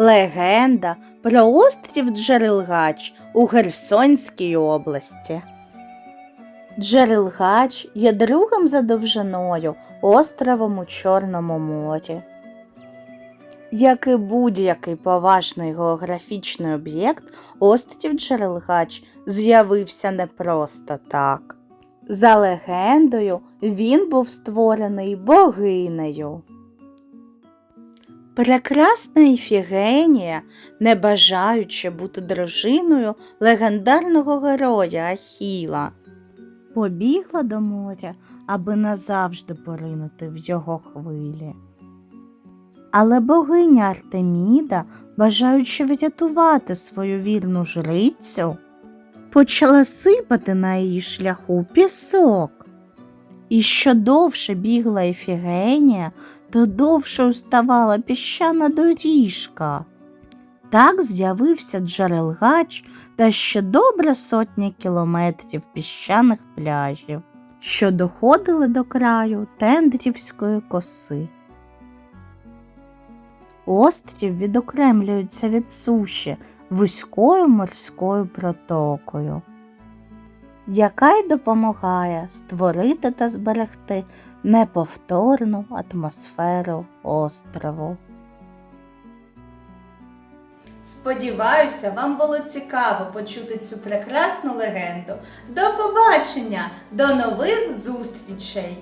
Легенда про острів Джерелгач у Херсонській області. Джерелгач є другим за довжиною островом у Чорному морі. Як і будь-який поважний географічний об'єкт, острів Джерелгач з'явився не просто так. За легендою, він був створений богинею. Прекрасна Іфігенія, не бажаючи бути дружиною легендарного героя Ахіла, побігла до моря, аби назавжди поринути в його хвилі. Але богиня Артеміда, бажаючи врятувати свою вірну жрицю, почала сипати на її шляху пісок. І що довше бігла Ефігенія, то довше уставала піщана доріжка. Так з'явився джерелгач та ще добра сотня кілометрів піщаних пляжів, що доходили до краю Тендрівської коси. Острів відокремлюється від суші вузькою морською протокою, яка й допомагає створити та зберегти неповторну атмосферу острову. Сподіваюся, вам було цікаво почути цю прекрасну легенду. До побачення, до нових зустрічей!